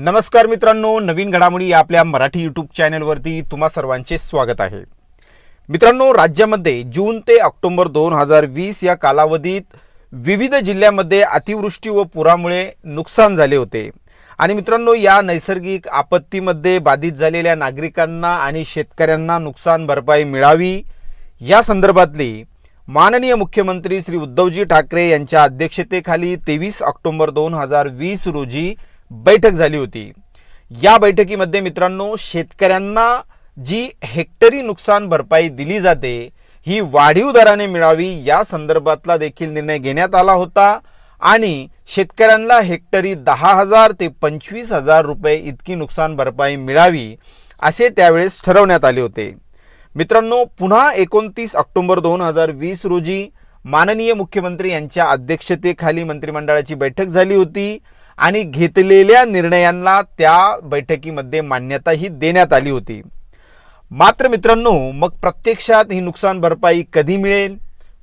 नमस्कार मित्रांनो नवीन घडामोडी या आपल्या मराठी यूट्यूब चॅनलवरती तुम्हा सर्वांचे स्वागत आहे. मित्रांनो राज्यामध्ये जून ते ऑक्टोबर दोन हजार वीस या कालावधीत विविध जिल्ह्यामध्ये अतिवृष्टी व पुरामुळे नुकसान झाले होते. आणि मित्रांनो या नैसर्गिक आपत्तीमध्ये बाधित झालेल्या नागरिकांना आणि शेतकऱ्यांना नुकसान भरपाई मिळावी या संदर्भातली माननीय मुख्यमंत्री श्री उद्धवजी ठाकरे यांच्या अध्यक्षतेखाली तेवीस ऑक्टोबर दोन हजार वीस रोजी बैठक झाली होती. या बैठकीमध्ये मित्रांनो शेतकऱ्यांना जी हेक्टरी नुकसान भरपाई दिली जाते ही वाढीव दराने मिळावी या संदर्भातला देखील निर्णय घेण्यात आला होता आणि शेतकऱ्यांना हेक्टरी दहा हजार ते पंचवीस हजार रुपये इतकी नुकसान भरपाई मिळावी असे त्यावेळेस ठरवण्यात आले होते. मित्रांनो पुन्हा एकोणतीस ऑक्टोबर दोन हजार वीस रोजी माननीय मुख्यमंत्री यांच्या अध्यक्षतेखाली मंत्रिमंडळाची बैठक झाली होती. आणि घेतलेल्या निर्णयांना त्या बैठकीमध्ये मान्यताही देण्यात आली होती. मात्र मित्रांनो मग प्रत्यक्षात ही नुकसान भरपाई कधी मिळेल?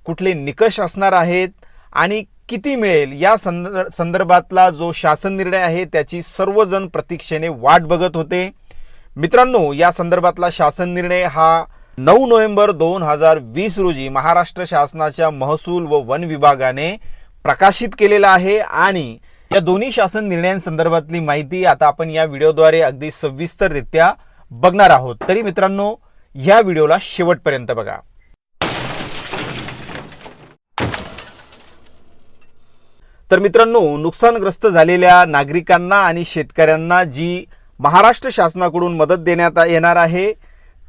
कुठले निकष असणार आहेत? आणि किती मिळेल? या संदर् संदर्भातला जो शासन निर्णय आहे त्याची सर्वजण प्रतीक्षेने वाट बघत होते. मित्रांनो या संदर्भातला शासन निर्णय हा नऊ नोव्हेंबर दोन हजार वीस रोजी महाराष्ट्र शासनाच्या महसूल व वन विभागाने प्रकाशित केलेला आहे आणि या दोन्ही शासन निर्णयांसंदर्भातली माहिती आता आपण या व्हिडिओद्वारे अगदी सविस्तररित्या बघणार आहोत. तरी मित्रांनो या व्हिडिओला शेवटपर्यंत बघा. तर मित्रांनो नुकसानग्रस्त झालेल्या नागरिकांना आणि शेतकऱ्यांना जी महाराष्ट्र शासनाकडून मदत देण्यात येणार आहे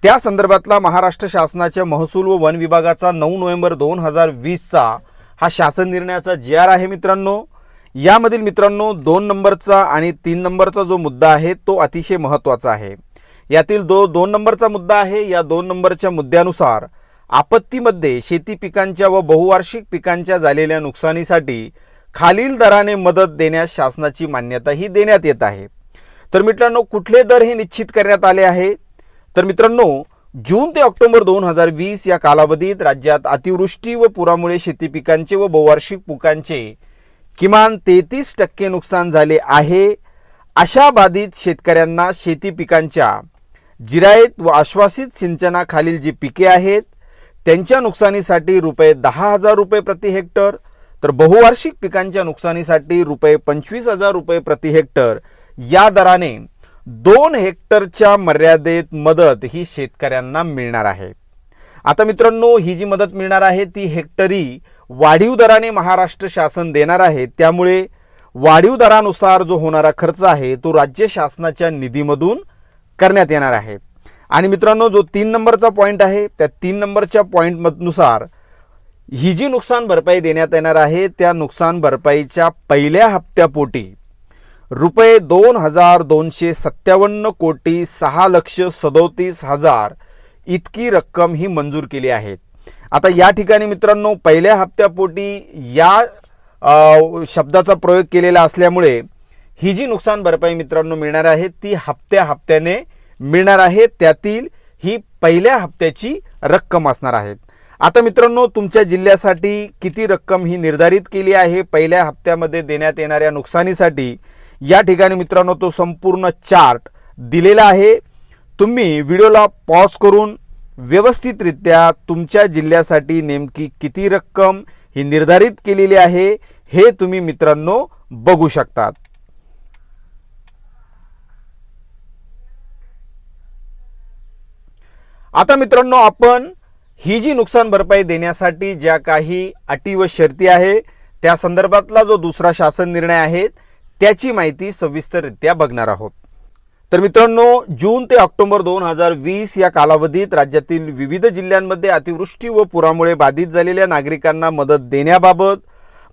त्या संदर्भातला महाराष्ट्र शासनाच्या महसूल व वन विभागाचा नऊ नोव्हेंबर दोन हजार वीसचा हा शासन निर्णयाचा जी आर आहे मित्रांनो. यामधील मित्रांनो दोन नंबरचा आणि तीन नंबरचा जो मुद्दा आहे तो अतिशय महत्त्वाचा आहे. यातील दो दोन नंबरचा मुद्दा आहे या दोन नंबरच्या मुद्द्यानुसार आपत्तीमध्ये शेती पिकांच्या व बहुवार्षिक पिकांच्या झालेल्या नुकसानीसाठी खालील दराने मदत देण्यास शासनाची मान्यताही देण्यात येत आहे. तर मित्रांनो कुठले दर हे निश्चित करण्यात आले आहे? तर मित्रांनो जून ते ऑक्टोबर दोन हजार वीस या कालावधीत राज्यात अतिवृष्टी व पुरामुळे शेती पिकांचे व बहुवार्षिक पिकांचे किमान तेहतीस टक्के नुकसान झाले आहे. अशा बाधित शेतकऱ्यांना शेती पिकांच्या जिरायत व आश्वासित सिंचनाखालील जी पिके आहेत त्यांच्या नुकसानीसाठी रुपये दहा हजार रुपये प्रति हेक्टर तर बहुवार्षिक पिकांच्या नुकसानीसाठी रुपये पंचवीस हजार रुपये प्रति हेक्टर या दराने दोन हेक्टरच्या मर्यादेत मदत ही शेतकऱ्यांना मिळणार आहे. आता मित्रांनो ही जी मदत मिळणार आहे ती हेक्टरी वाढीव दराने महाराष्ट्र शासन देणार आहे त्यामुळे वाढीव दरानुसार जो होणारा खर्च आहे तो राज्य शासनाच्या निधीमधून करण्यात येणार आहे. आणि मित्रांनो जो तीन नंबरचा पॉईंट आहे त्या तीन नंबरच्या पॉईंटनुसार ही जी नुकसान भरपाई देण्यात येणार आहे त्या नुकसान भरपाईच्या पहिल्या हप्त्यापोटी रुपये दोन हजार दोनशे सत्तावन्न कोटी सहा लक्ष सदोतीस हजार इतकी रक्कम ही मंजूर केली आहे. आता या ठिकाणी मित्रांनो पहिल्या हप्त्यापोटी या शब्दाचा प्रयोग केलेला असल्यामुळे ही जी नुकसान भरपाई मित्रांनो मिळणार आहे ती हप्त्या हप्त्याने मिळणार आहे. त्यातील ही पहिल्या हप्त्याची रक्कम असणार आहे. आता मित्रांनो तुमच्या जिल्ह्यासाठी किती रक्कम ही निर्धारित केली आहे? पहिल्या हप्त्यामध्ये देण्यात येणाऱ्या नुकसानीसाठी या ठिकाणी मित्रांनो तो संपूर्ण चार्ट दिलेला आहे. तुम्ही व्हिडिओला पॉज करून व्यवस्थितरित्या तुमच्या जिल्ह्यासाठी नेमकी किती रक्कम ही निर्धारित केलेली आहे हे तुम्ही मित्रांनो बघू शकतात. आता मित्रांनो आपण ही जी नुकसान भरपाई देण्यासाठी ज्या काही अटी व शर्ती आहे त्या संदर्भातला जो दुसरा शासन निर्णय आहे त्याची माहिती सविस्तररित्या बघणार आहोत. तर मित्रांनो जून ते ऑक्टोबर दोन हजार वीस या कालावधीत राज्यातील विविध जिल्ह्यांमध्ये अतिवृष्टी व पुरामुळे बाधित झालेल्या नागरिकांना मदत देण्याबाबत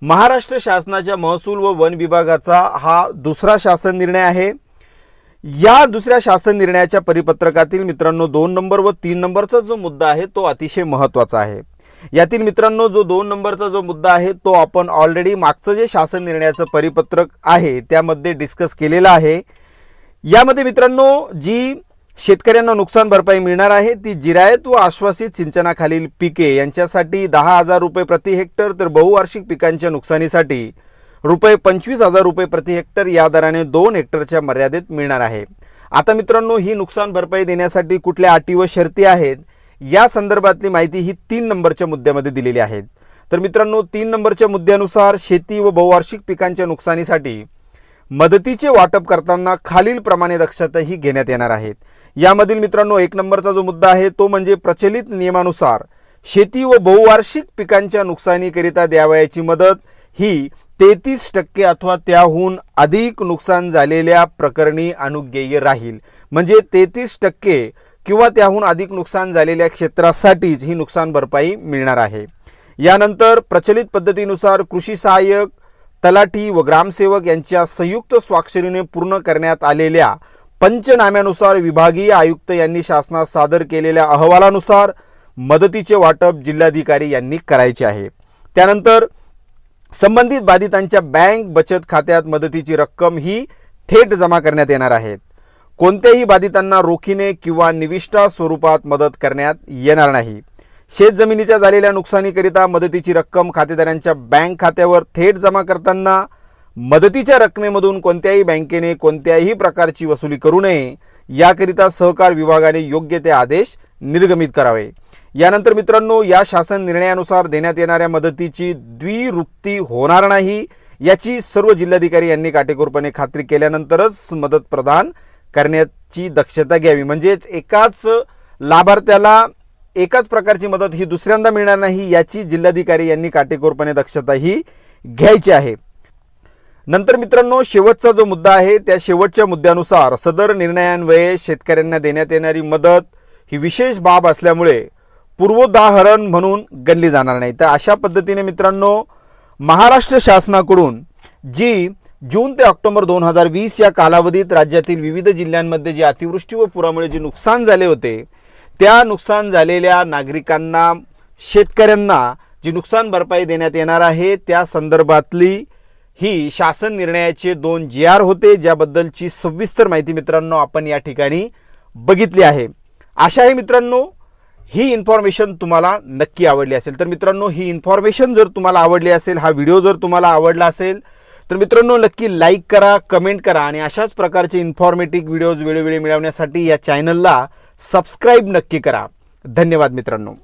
महाराष्ट्र शासनाच्या महसूल व वन विभागाचा हा दुसरा शासन निर्णय आहे. या दुसऱ्या शासन निर्णयाच्या परिपत्रकातील मित्रांनो दोन नंबर व तीन नंबरचा जो मुद्दा आहे तो अतिशय महत्त्वाचा आहे. यातील मित्रांनो जो दोन नंबरचा जो मुद्दा आहे तो आपण ऑलरेडी मागचं जे शासन निर्णयाचं परिपत्रक आहे त्यामध्ये डिस्कस केलेलं आहे. यामध्ये मित्रांनो जी शेतकऱ्यांना नुकसान भरपाई मिळणार आहे ती जिरायत व आश्वासित सिंचनाखालील पिके यांच्यासाठी दहा हजार रुपये प्रति हेक्टर तर बहुवार्षिक पिकांच्या नुकसानीसाठी रुपये पंचवीस हजार रुपये प्रति हेक्टर या दराने दोन हेक्टरच्या मर्यादेत मिळणार आहे. आता मित्रांनो ही नुकसान भरपाई देण्यासाठी कुठल्या अटी व शर्ती आहेत या संदर्भातली माहिती ही तीन नंबरच्या मुद्द्यामध्ये दिलेली आहे. तर मित्रांनो तीन नंबरच्या मुद्द्यानुसार शेती व बहुवार्षिक पिकांच्या नुकसानीसाठी मदतीचे वाटप करताना खालीलप्रमाणे दक्षताही घेण्यात येणार आहेत. यामधील मित्रांनो एक नंबरचा जो मुद्दा आहे तो म्हणजे प्रचलित नियमानुसार शेती व बहुवार्षिक पिकांच्या नुकसानीकरिता द्यावयाची मदत ही तेहतीस टक्के अथवा त्याहून अधिक नुकसान झालेल्या प्रकरणी अनुज्ञेय राहील. म्हणजे तेहतीस टक्के किंवा त्याहून अधिक नुकसान झालेल्या क्षेत्रासाठीच ही नुकसान भरपाई मिळणार आहे. यानंतर प्रचलित पद्धतीनुसार कृषी सहाय्यक तलाठी व ग्रामसेवक यांच्या संयुक्त स्वाक्षरीने पूर्ण करण्यात आलेल्या पंचनाम्यानुसार विभागीय आयुक्त यांनी शासनास सादर केलेल्या अहवालानुसार मदतीचे वाटप जिल्हाधिकारी यांनी करायचे आहे. त्यानंतर संबंधित बाधितांच्या बँक बचत खात्यात मदतीची रक्कम ही थेट जमा करण्यात येणार आहेत कोणत्याही बाधितांना रोखीने किंवा निविष्ठा स्वरूपात मदत करण्यात येणार नाही. शेत जमिनीच्या झालेल्या नुकसानीकरिता मदतीची रक्कम खातेदारांच्या बँक खात्यावर थेट जमा करताना मदतीच्या रकमेमधून कोणत्याही बँकेने कोणत्याही प्रकारची वसुली करू नये याकरिता सहकार विभागाने योग्य ते आदेश निर्गमित करावे. यानंतर मित्रांनो या शासन निर्णयानुसार देण्यात येणाऱ्या मदतीची द्विरुक्ती होणार नाही याची सर्व जिल्हाधिकारी यांनी काटेकोरपणे खात्री केल्यानंतरच मदत प्रदान करण्याची दक्षता घ्यावी. म्हणजेच एकाच लाभार्थ्याला एकाच प्रकारची मदत ही दुसऱ्यांदा मिळणार नाही याची जिल्हाधिकारी यांनी काटेकोरपणे दक्षता ही घ्यायची आहे. नंतर मित्रांनो शेवटचा जो मुद्दा आहे त्या शेवटच्या मुद्द्यानुसार सदर निर्णयान्वये शेतकऱ्यांना देण्यात येणारी मदत ही विशेष बाब असल्यामुळे पूर्वोदाहरण म्हणून गणली जाणार नाही. तर अशा पद्धतीने मित्रांनो महाराष्ट्र शासनाकडून जी जून ते ऑक्टोबर दोन हजार वीस या कालावधीत राज्यातील विविध जिल्ह्यांमध्ये जे अतिवृष्टी व पुरामुळे जे नुकसान झाले होते त्या नुकसान झालेल्या नागरिकांना शेतकऱ्यांना जी नुकसान भरपाई देण्यात येणार आहे त्या संदर्भातली ही शासन निर्णयाचे दोन जी आर होते ज्याबद्दलची सविस्तर माहिती मित्रांनो आपण या ठिकाणी बघितली आहे. आशा आहे मित्रांनो ही इन्फॉर्मेशन तुम्हाला नक्की आवडली असेल. तर मित्रांनो ही इन्फॉर्मेशन जर तुम्हाला आवडली असेल हा व्हिडिओ जर तुम्हाला आवडला असेल तर मित्रांनो नक्की लाईक करा कमेंट करा आणि अशाच प्रकारचे इन्फॉर्मेटिव्ह व्हिडिओज वेळोवेळी मिळवण्यासाठी या चॅनलला सबस्क्राईब नक्की करा. धन्यवाद मित्रांनो.